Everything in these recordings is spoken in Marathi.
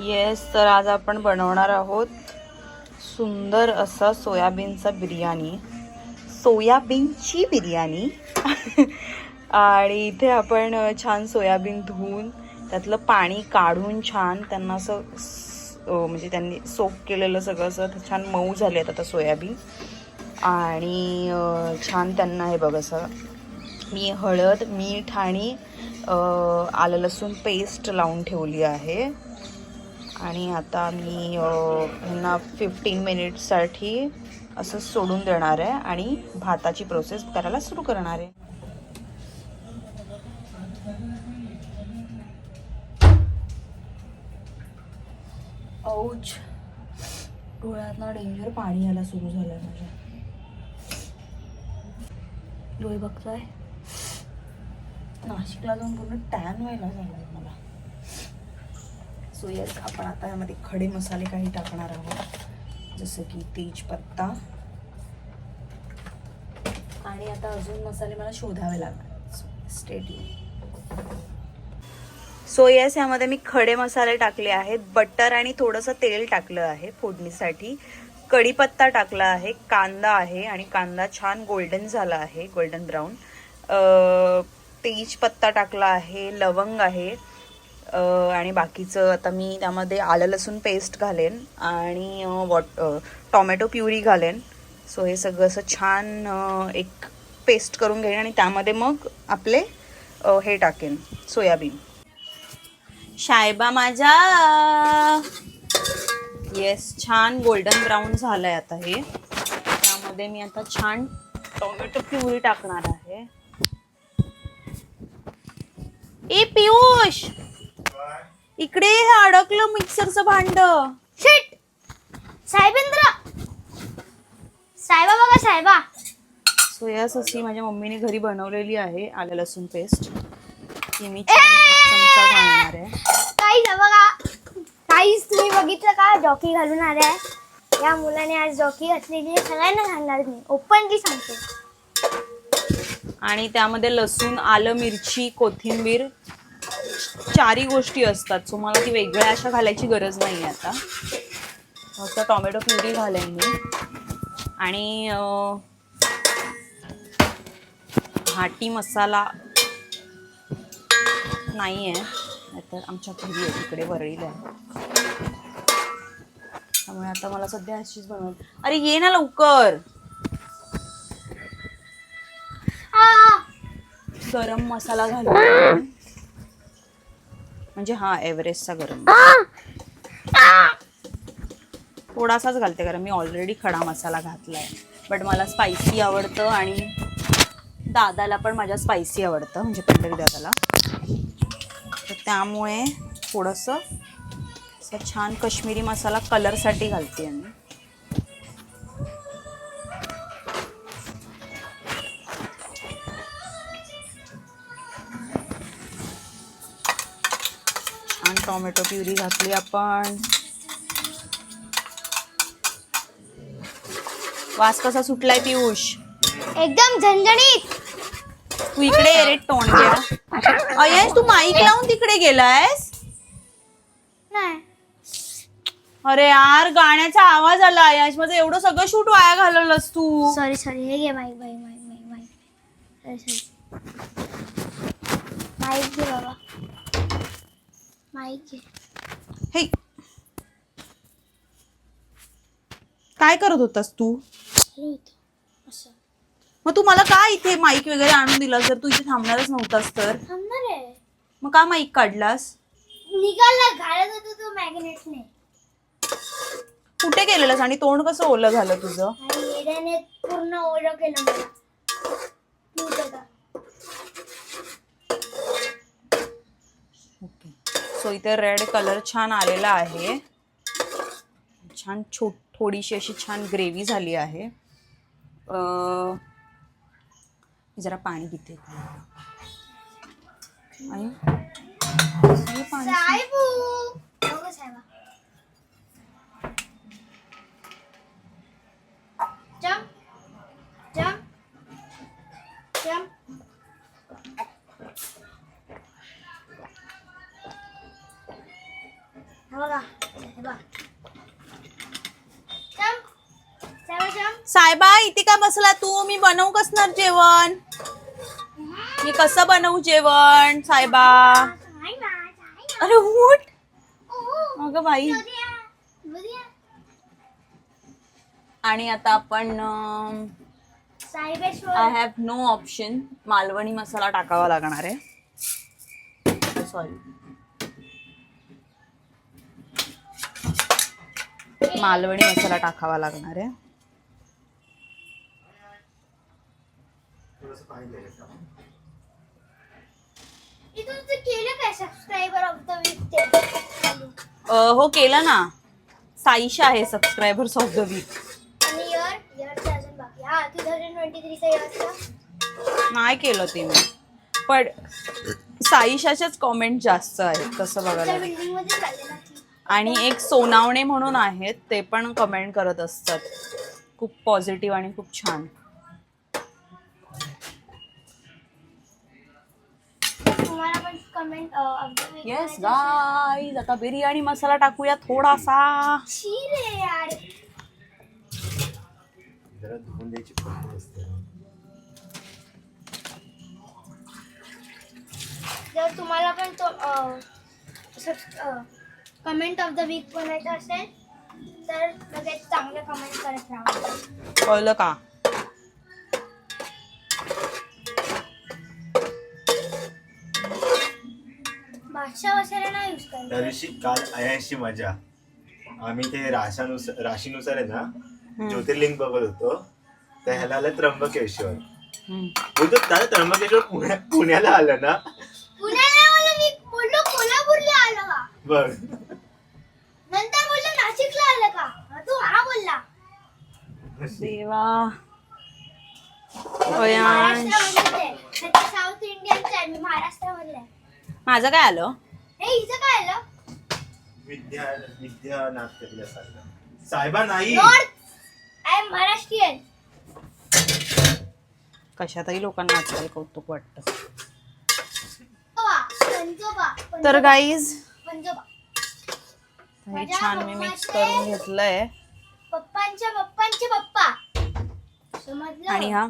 येस तर आज आपण बनवणार आहोत सुंदर असा सोयाबीनचा बिर्याणी. सोयाबीनची बिर्याणी. आणि इथे आपण छान सोयाबीन धुवून त्यातलं पाणी काढून छान त्यांना असं म्हणजे त्यांनी सोप केलेलं सगळं असं छान मऊ झाले आहेत आता सोयाबीन. आणि छान त्यांना हे बघ असं मी हळद मीठ आणि आलं लसूण पेस्ट लावून ठेवली आहे. आणि आता मी ह्यांना फिफ्टीन मिनिटसाठी असं सोडून देणार आहे आणि भाताची प्रोसेस करायला सुरू करणार आहे. औच. डोळ्यातला डेंजर पाणी यायला सुरू झालंय माझ्या. डोळे बघताय? नाशिकला जाऊन पूर्ण टॅन व्हायला झालं सो येस आपण आता यामध्ये खडे मसाले काही टाकणार आहोत. जसं की तेजपत्ता आणि आता अजून मसाले मला शोधावे लागणार स्टेट सो येस यामध्ये मी खडे मसाले टाकले आहेत. बटर आणि थोडंसं तेल टाकलं आहे फोडणीसाठी. कढीपत्ता टाकला आहे कांदा आहे आणि कांदा छान गोल्डन झाला आहे गोल्डन ब्राऊन तेजपत्ता टाकला आहे लवंग आहे. आणि बाकीचं आता मी त्यामध्ये आलं लसूण पेस्ट घालेन आणि वॉट टॉमॅटो प्युरी घालेन. सो हे सगळं असं छान एक पेस्ट करून घेईन आणि त्यामध्ये मग आपले हे टाकेन सोयाबीन. शायबा माझ्या येस छान गोल्डन ब्राऊन झालं आहे आता हे. त्यामध्ये मी आता छान टोमॅटो प्युरी टाकणार आहे. ए पियुष! इकडे हे अडकलं मिक्सरचं भांड. शिट. साहेबेंद्र. साहेबा बघा साहेबा. सोया ससी माझ्या मम्मीने घरी बनवलेली आहे आलं लसूण पेस्ट. ती मी छान एक चमचा घालणार आहे. काहीच बघा. काहीच तुम्ही बघितलं का? जॉकी घालून आल्या आहे. या मुलाने आज जॉकी घातलेली आहे. सगळ्यांना सांगणार मी. ओपनली सांगते. आणि त्यामध्ये लसूण आलं मिरची कोथिंबीर चारही गोष्टी असतात. सो मला ती वेगळ्या अशा घालायची गरज नाही आहे आता. फक्त टोमॅटो प्युरी घालेन मी. आणि घाटी मसाला नाही आहे नाहीतर आमच्या घरी आहे तिकडे वरळीला आहे. त्यामुळे आता मला सध्या अशीच बनव अरे ये ना लवकर. गरम मसाला घालू म्हणजे हा एव्हरेस्टचा गरम. थोडासाच घालते कारण मी ऑलरेडी खडा मसाला घातलाय. बट मला स्पायसी आवडतं आणि दादाला पण माझ्या स्पायसी आवडतं म्हणजे पंढरी दादाला. तर त्यामुळे थोडंसं असं छान कश्मीरी मसाला कलरसाठी घालते मी. छान टोमॅटो प्युरी घातली आपण. वास कसा सुटलाय पियुष? एकदम झणझणीत. तू इकडे ये रे टोणग्या अयश तू माईक लावून तिकडे गेलायस? नाही. अरे यार गाण्याचा आवाज आला अयश माझं एवढं सगळं शूट वाया घालवलंस तू. सॉरी सॉरी हे घे माईक बाई mike mike mike sorry sorry mike घे बाबा. घे हे. काय करत होतास तू? असं. मग तू मला का इथे माईक वगैरे आणून दिलास? जर तू इथे थांबणारच नव्हतास तर. थांबणार आहे. मग का माईक काढलास? निघाला घालत होतो तो मॅग्नेटने कुठे गेलेलास आणि तोंड कसं ओलं झालं तुझं? आणि येड्याने पूर्ण ओळख केलं मला. तू बघा ओके. सो इथे रेड कलर छान आलेला आहे. छान छो थोडीशी अशी छान ग्रेव्ही झाली आहे. जरा पाणी घेते आणि पाणी जम जम जम. बघा. साहेबा इथे का बसला तू? मी बनवू कसणार जेवण? मी कसं बनवू जेवण साहेबा. अरे उठ. अगं बाई. आणि आता आपण I have no option Malvani masala टाकावा लागणार आहे. सॉरी मालवणी मसाला टाकावा लागणार आहे. इथून ते केलं काय सबस्क्रायबर ऑफ द वीक ते? अ, हो केलं ना. साईशा आहे सबस्क्रायबर्स ऑफ द वीक हा नाही केलं ते मी पण साईशाच्याच कॉमेंट जास्त आहेत तसं बघायला आणि एक सोनावणे म्हणून आहेत ते पण कमेंट करत असतात. खूप पॉझिटिव्ह आणि खूप छान. येस गाईज आता बिर्याणी मसाला टाकूया थोडासा. रे यार. जरा धुवून द्यायची पद्धत असते. जर तुम्हाला पण तो कमेंट ऑफ द वीक बनायचं असेल तर लगेच चांगले कमेंट करत राहा. कळलं का? भाषा वगैरे नाही यूज त्या करायचं दिवशी काल अयांशी मजा. आम्ही ते राशानुसार राशीनुसार आहे ना ज्योतिर्लिंग बघत होतो. तर ह्याला आलं त्र्यंबकेश्वर. हम्म. बोलतो दादा त्र्यंबकेश्वर पुण्या पुण्याला आलं ना. पुण्याला मला मी. बोललो कोल्हापूरला आलं. का बघ नंतर बोललो नाशिकला आलं का हा, तू हा बोलला देवा. साऊथ महाराष्ट्रामधला आहे. माझं काय आलं? हिचं काय आलं? विद्या विद्या नाट्य तिला सांगलं साहेबा नाही. नॉर्थ आय एम महाराष्ट्रीयन कशातही लोकांना आजकाल कौतुक वाटतं. तर गाईज पंजोबा. हे छान मी मिक्स करून घेतलंय. पप्पांच्या पप्पांचे पप्पा. समजलं? आणि हा?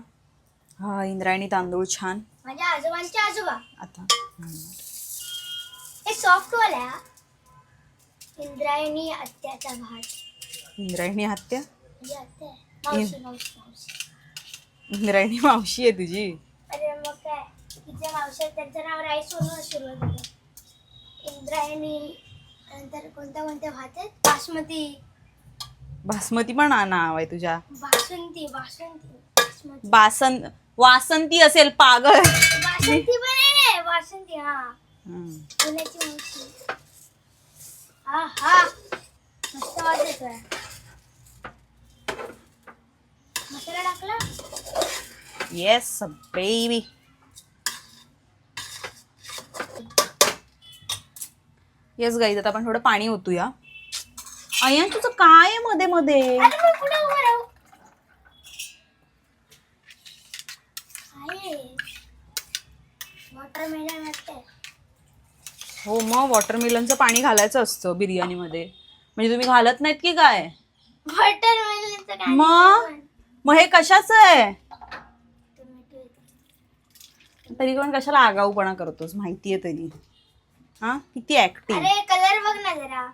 हा इंद्रायणी तांदूळ छान. माझ्या आजोबांचे आजोबा. आता. हे सॉफ्ट वाला इंद्रायणी आत्याचा भात इंद्रायणी हत्या म्हणजे आत्या आहे. मावशी मावशी मावशी. इंद्रायणी मावशी आहे तुझी? अरे मग काय? तिच्या मावशी आहेत, त्यांचं नाव राईस म्हणून सुरुवात इंद्रायणी नंतर कोणत्या कोणत्या भात आहेत? बासमती. बासमती पण आ- नाव आहे तुझ्या. बासुंती बासुंती बासमती. बासन वासंती असेल पागल. बासुंती पण आहे बासुंती हा. हा हा मस्त येतोय मसाला टाकला? येस बेबी येस गाईज आता आपण थोडं पाणी ओतूया. अय्या तुझं काय मध्ये मध्ये? अरे मग उभं राहू. वॉटरमेलन वाटतंय. हो मग वॉटरमेलनचं पाणी घालायचं असतं बिर्याणीमध्ये. म्हणजे तुम्ही घालत नाहीत की काय? वॉटरमेलनचं काय? मग? मग हे कशाचं आहे. तरी पण कशाला आगाऊपणा करतोस? माहितीये तरी. हा? किती ऍक्टिव्ह अरे कलर बघ ना जरा.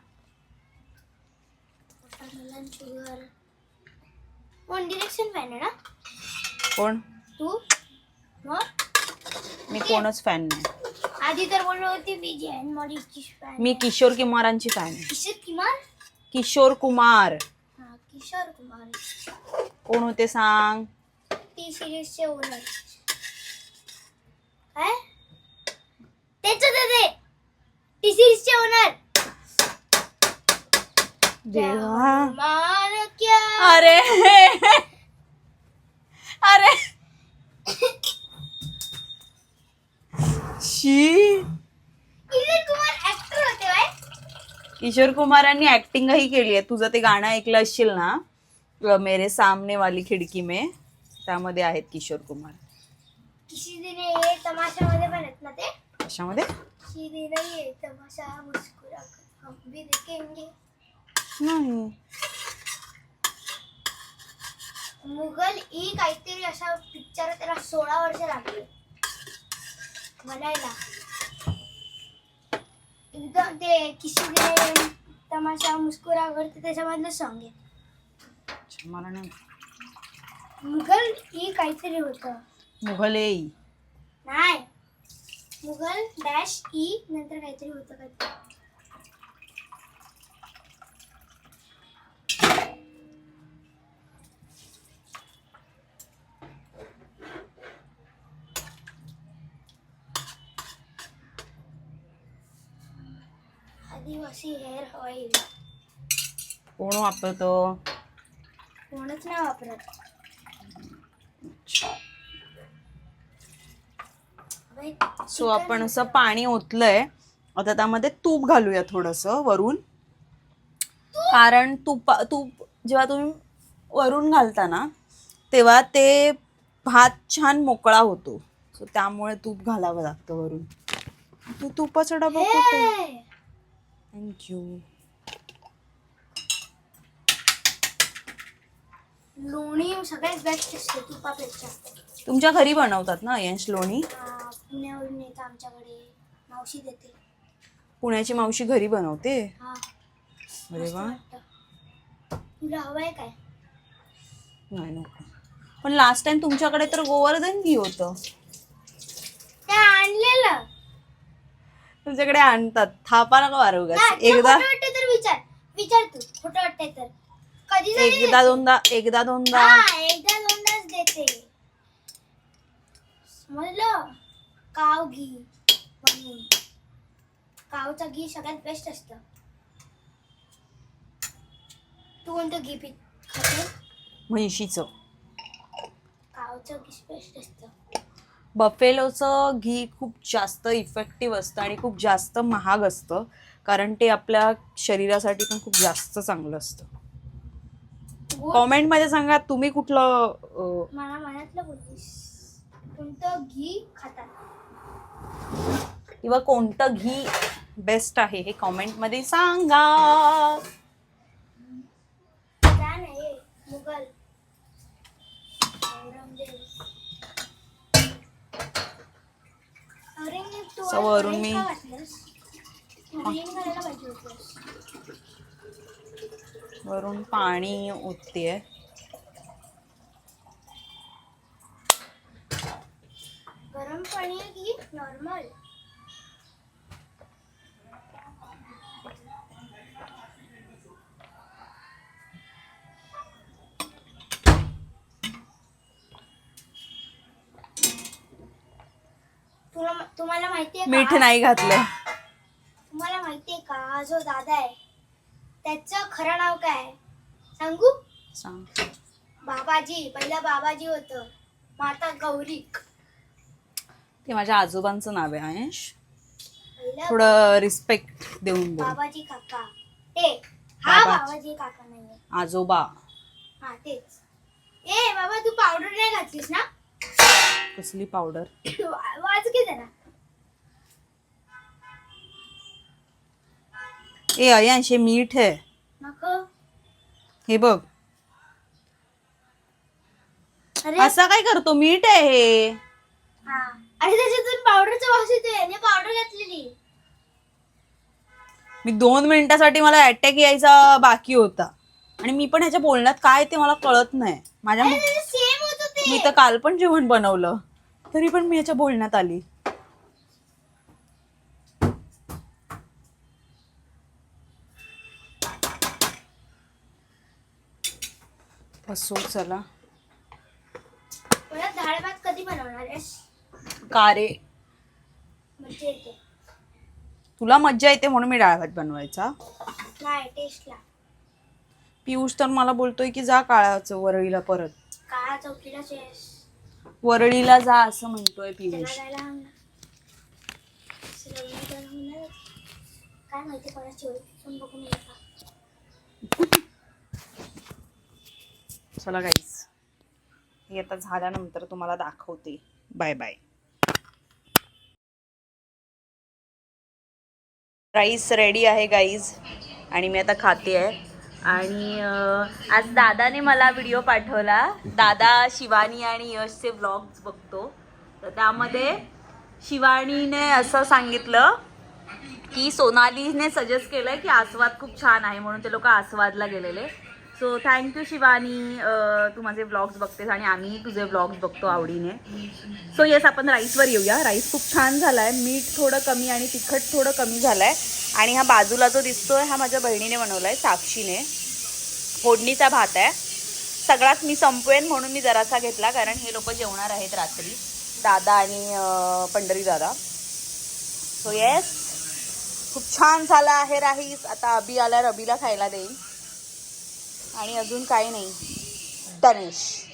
शुगर वन डिरेक्शन फॅन आहे ना? कोण? तू? मग? मी कोणच फॅन नाही. आधी तर बोललो होती बीजे आणि मॉडीची फॅन मी किशोर कुमारांची फॅन आहे. किशोर कुमार? किशोर कुमार. हा किशोर कुमार. कोण होते सांग? टी सिरीजचे ओनर काय? तेच होते ते. टी सिरीजचे ओनर देवा अरे. अरे. शी. किशोर कुमार कुमारांनी ऍक्टिंगही केली आहे. तुझं ते गाणं ऐकलं असशील ना? मेरे सामने वाली खिडकी में. त्यामध्ये आहेत किशोर कुमार. किसी दिन ये तमाशामध्ये पण आहेत ना ते? कशामध्ये? नाही. मुघल ही काहीतरी असा पिक्चर त्याला सोळा वर्ष लागले. बनायला एकदम ते किसी तमाशा मुस्कुरा करते त्याच्यामधलं सॉंग आहे. मला नाही मुघल ही काहीतरी होतं. मुघल. नाही. मुघल डॅश ई नंतर काहीतरी होतं काहीतरी. आदिवासी हेअर ऑइल कोण वापरतो कोणच नाही वापरत सो आपण असं पाणी ओतलंय आता त्यामध्ये तूप घालूया थोडंसं वरून कारण तूप तूप जेव्हा तुम्ही वरून घालता ना तेव्हा ते भात छान मोकळा होतो सो त्यामुळे तूप घालावं लागतं वरून तू तुपाचा डबा कुठे! थँक्यू लोणी सगळ्यात बेस्ट असते तुपापेक्षा. तुमच्या घरी बनवतात ना यंश लोणी? पुण्यावरून येतं आमच्याकडे. मावशी देते. पुण्याची मावशी घरी बनवते? हा अरे वा. वाटतं. तुला हवंय काय? नाही नको. पण लास्ट टाइम तुमच्याकडे तर गोवर्धन घी होतं. ते आणलेलं. तुमच्याकडे आणतात. थापा नका मारू तुला एकदा तर विचार. विचार तू खोटं वाटतंय तर. कधी एकदा. दोनदा एकदा दोनदा. हा एकदा दोनदाच देते. समजलं? काव घी म्हणून. कावचं घी सगळ्यात बेस्ट असतं. तू कोणतं घी पी खाते म्हैशीचं. कावचं घी बेस्ट असतं. बफेलोचं घी खूप जास्त इफेक्टिव्ह असतं आणि खूप जास्त महाग असतं. कारण ते आपल्या शरीरासाठी पण खूप जास्त चांगलं असतं. कॉमेंटमध्ये सांगा तुम्ही कुठलं अं, मला मनातलं बोललीस कोणतं घी खातात? किंवा कोणतं घी बेस्ट आहे हे कॉमेंटमध्ये सांगा. काय नाही मुघल असं वरून मी- वरून पाणी ओतते गरम पाणी की नॉर्मल तुला तुम्हाला माहितीये का मीठ नाही घातलंय तुम्हाला माहितीये का हा जो दादा आहे त्याचं खरं नाव काय आहे? सांगू? सांग. बाबाजी पहिला बाबाजी होत. माता गौरीक. ते माझ्या आजोबांचं नाव आहे आयश. पहिला थोडं रिस्पेक्ट देऊन बोल. बाबाजी काका. ते हा बाबाजी. बाबाजी काका नाहीये. आजोबा. हा तेच. ए बाबा तू पावडर नाही घातलीस ना? कसली पावडर? वाच की जरा. ए अयांश हे मीठ आहे. नको. हे बघ. अरे. असं काय करतो? मीठ आहे हे. हा. अरे त्याच्यातून पावडरचा वास येतोय. आणि पावडर घातलेली. मी दोन मिनिटासाठी मला अटॅक यायचा बाकी होता. आणि मी पण ह्याच्या बोलण्यात काय ते मला कळत नाही. माझ्या मी तर काल पण जेवण बनवलं. तरी पण मी ह्याच्या बोलण्यात आली. असो चला. मला डाळ भात कधी बनवणार आहेस? का रे? म्हणजे येते. तुला मज्जा येते म्हणून मी डाळ भात बनवायचा. नाही टेस्टला पियुष तर मला बोलतोय की जा काळाचं वरळीला परत. काळा चौकीला चेस. वरळीला जा असं म्हणतोय त्याला पियुष. जायला हवं ना. श्रवणी तर होणार. काय माहिती कोणाची ओळख पण बघून येईल का चला गाईस हे आता झाल्यानंतर तुम्हाला दाखवते. बाय बाय राईस रेडी आहे गाईज आणि मी आता खाते आहे. आणि आज दादाने मला व्हिडिओ पाठवला. दादा शिवानी आणि यशचे व्लॉग्स बघतो. तर त्यामध्ये शिवानीने असं सांगितलं की सोनालीने सजेस्ट केलं की आस्वाद खूप छान आहे म्हणून ते लोक आस्वादला गेलेले. सो थँक्यू शिवानी तू माझे ब्लॉग्स बघतेस आणि आम्ही तुझे ब्लॉग्स बघतो आवडीने. सो येस आपण राईसवर येऊया. राईस खूप छान झाला आहे मीठ थोडं कमी आणि तिखट थोडं कमी झालंय. आणि हा बाजूला जो दिसतोय हा माझ्या बहिणीने बनवला आहे साक्षीने. फोडणीचा भात आहे. सगळाच मी संपवेन म्हणून मी जरासा घेतला कारण हे लोक जेवणार आहेत रात्री. दादा आणि पंढरी दादा. सो येस खूप छान झाला आहे राईस आता अबी आल्यावर रबीला खायला देईन. आणि अजून काही नाही. गणेश